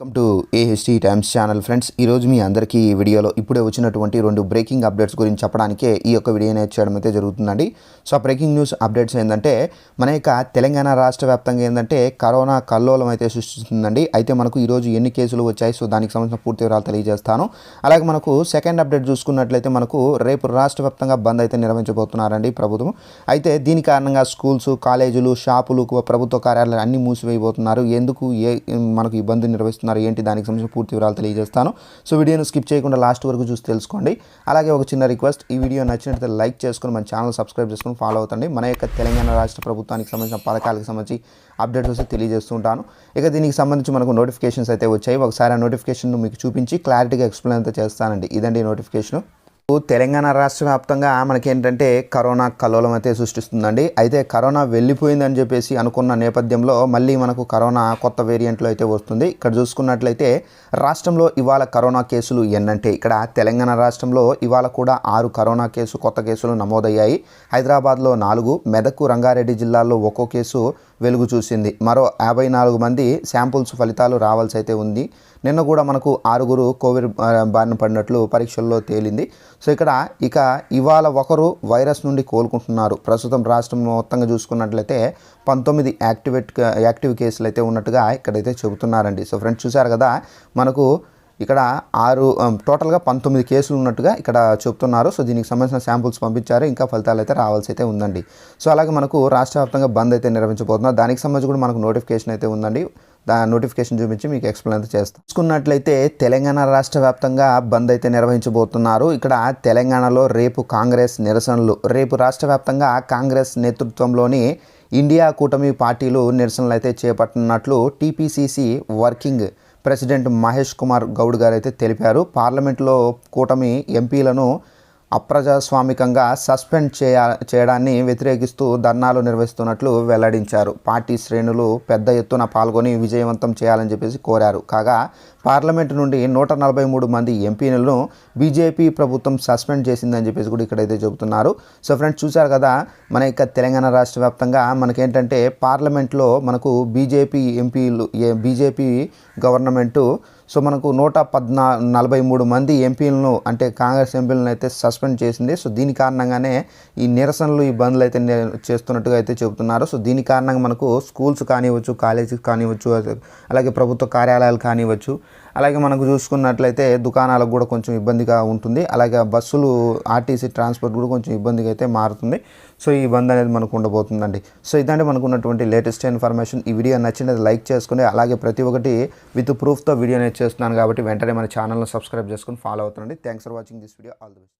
Welcome to AHT Times channel friends ఈరోజు మీ అందరికీ ఈ వీడియోలో ఇప్పుడే వచ్చినటువంటి రెండు బ్రేకింగ్ అప్డేట్స్ గురించి చెప్పడానికే ఈ యొక్క వీడియో అనేది చేయడం అయితే జరుగుతుందండి. సో ఆ బ్రేకింగ్ న్యూస్ అప్డేట్స్ ఏంటంటే మన యొక్క తెలంగాణ రాష్ట్ర వ్యాప్తంగా ఏంటంటే కరోనా కల్లోలం అయితే సృష్టిస్తుందండి. అయితే మనకు ఈరోజు ఎన్ని కేసులు వచ్చాయి? సో దానికి సంబంధించిన పూర్తి వివరాలు తెలియజేస్తాను. అలాగే మనకు సెకండ్ అప్డేట్ చూసుకున్నట్లయితే మనకు రేపు రాష్ట్ర వ్యాప్తంగా బంద్ అయితే నిర్వహించబోతున్నారండి ప్రభుత్వం. అయితే దీని కారణంగా స్కూల్స్ కాలేజీలు షాపులు ప్రభుత్వ కార్యాలయాలు అన్ని మూసివేయబోతున్నారు. ఎందుకు ఏ మనకు ఇబ్బంది నిర్వహిస్తుంది నిర్వహిస్తున్నారు ఏంటి దానికి సంబంధించిన పూర్తి వివరాలు తెలియజేస్తాను. సో వీడియోను స్కిప్ చేయకుండా లాస్ట్ వరకు చూసి తెలుసుకోండి. అలాగే ఒక చిన్న రిక్వెస్ట్ ఈ వీడియో నచ్చినట్లయితే లైక్ చేసుకుని మన ఛానల్ సబ్స్క్రైబ్ చేసుకుని ఫాలో అవుతండి. మన యొక్క తెలంగాణ రాష్ట్ర ప్రభుత్వానికి సంబంధించిన పథకాలకు సంబంధించి అప్డేట్స్ వస్తే తెలియజేస్తుంటాను. ఇక దీనికి సంబంధించి మనకు నోటిఫికేషన్స్ అయితే వచ్చాయి. ఒకసారి ఆ నోటిఫికేషన్ మీకు చూపించి క్లారిటీగా ఎక్స్ప్లెయిన్ అయితే చేస్తానండి. ఇదండి నోటిఫికేషన్. తెలంగాణ రాష్ట్ర వ్యాప్తంగా మనకేంటంటే కరోనా కల్లోలం అయితే సృష్టిస్తుందండి. అయితే కరోనా వెళ్ళిపోయిందని చెప్పేసి అనుకున్న నేపథ్యంలో మళ్ళీ మనకు కరోనా కొత్త వేరియంట్లో అయితే వస్తుంది. ఇక్కడ చూసుకున్నట్లయితే రాష్ట్రంలో ఇవాళ కరోనా కేసులు ఎన్నంటే ఇక్కడ తెలంగాణ రాష్ట్రంలో ఇవాళ కూడా ఆరు కరోనా కేసు కొత్త కేసులు నమోదయ్యాయి. హైదరాబాద్లో నాలుగు మెదక్ రంగారెడ్డి జిల్లాల్లో ఒక్కో కేసు వెలుగు చూసింది. మరో యాభై నాలుగు మంది శాంపుల్స్ ఫలితాలు రావాల్సి అయితే ఉంది. నిన్న కూడా మనకు ఆరుగురు కోవిడ్ బారిన పడినట్లు పరీక్షల్లో తేలింది. సో ఇక్కడ ఇక ఇవాళ ఒకరు వైరస్ నుండి కోలుకుంటున్నారు. ప్రస్తుతం రాష్ట్రం మొత్తంగా చూసుకున్నట్లయితే పంతొమ్మిది యాక్టివేట్ యాక్టివ్ కేసులు అయితే ఉన్నట్టుగా ఇక్కడైతే చెబుతున్నారండి. సో ఫ్రెండ్స్ చూసారు కదా మనకు ఇక్కడ ఆరు టోటల్గా పంతొమ్మిది కేసులు ఉన్నట్టుగా ఇక్కడ చెప్తున్నారు సో దీనికి సంబంధించిన శాంపుల్స్ పంపించారు ఇంకా ఫలితాలు అయితే రావాల్సి అయితే ఉందండి. సో అలాగే మనకు రాష్ట్ర వ్యాప్తంగా బంద్ అయితే నిర్వహించబోతున్నారు. దానికి సంబంధించి కూడా మనకు నోటిఫికేషన్ అయితే ఉందండి. దా నోటిఫికేషన్ చూపించి మీకు ఎక్స్ప్లెయిన్ అయితే చేస్తాం. చూసుకున్నట్లయితే తెలంగాణ రాష్ట్ర వ్యాప్తంగా బంద్ అయితే నిర్వహించబోతున్నారు. ఇక్కడ తెలంగాణలో రేపు కాంగ్రెస్ నిరసనలు. రేపు రాష్ట్ర వ్యాప్తంగా కాంగ్రెస్ నేతృత్వంలోని ఇండియా కూటమి పార్టీలు నిరసనలు అయితే చేపట్టనున్నట్లు TPCC working president Mahesh Kumar Goud గారు అయితే తెలిపారు. పార్లమెంట్లో కూటమి ఎంపీలను అప్రజాస్వామికంగా సస్పెండ్ చేయ చేయడాన్ని వ్యతిరేకిస్తూ ధర్నాలు నిర్వహిస్తున్నట్లు వెల్లడించారు. పార్టీ శ్రేణులు పెద్ద ఎత్తున పాల్గొని విజయవంతం చేయాలని చెప్పేసి కోరారు. కాగా పార్లమెంటు నుండి నూట నలభై మూడు మంది ఎంపీలను బీజేపీ ప్రభుత్వం సస్పెండ్ చేసిందని చెప్పేసి కూడా ఇక్కడైతే చెబుతున్నారు. సో ఫ్రెండ్స్ చూశారు కదా మన యొక్క తెలంగాణ రాష్ట్ర వ్యాప్తంగా మనకేంటంటే పార్లమెంట్లో మనకు బీజేపీ ఎంపీలు బీజేపీ గవర్నమెంటు సో మనకు నూట పద్నా నలభై మూడు మంది ఎంపీలను అంటే కాంగ్రెస్ ఎంపీలను అయితే సస్పెండ్ చేసింది. సో దీని కారణంగానే ఈ నిరసనలు ఈ బంద్లు అయితే చేస్తున్నట్టుగా అయితే చెబుతున్నారు. సో దీని కారణంగా మనకు స్కూల్స్ కానివ్వచ్చు కాలేజెస్ కానివ్వచ్చు అలాగే ప్రభుత్వ కార్యాలయాలు కానివ్వచ్చు అలాగే మనకు చూసుకున్నట్లయితే దుకాణాలకు కూడా కొంచెం ఇబ్బందిగా ఉంటుంది. అలాగే బస్సులు ఆర్టీసీ ట్రాన్స్పోర్ట్ కూడా కొంచెం ఇబ్బందిగా అయితే మారుతుంది. సో ఈ బంద్ అనేది మనకు ఉండబోతుందండి. సో ఇదంటే మనకు ఉన్నటువంటి లేటెస్ట్ ఇన్ఫర్మేషన్. ఈ వీడియో నచ్చినది లైక్ చేసుకుని అలాగే ప్రతి ఒక్కటి విత్ ప్రూఫ్తో వీడియో అనేది చేస్తున్నాను కాబట్టి వెంటనే మన ఛానల్ని సబ్స్క్రైబ్ చేసుకుని follow అవుతుండండి. Thanks for watching this video all the best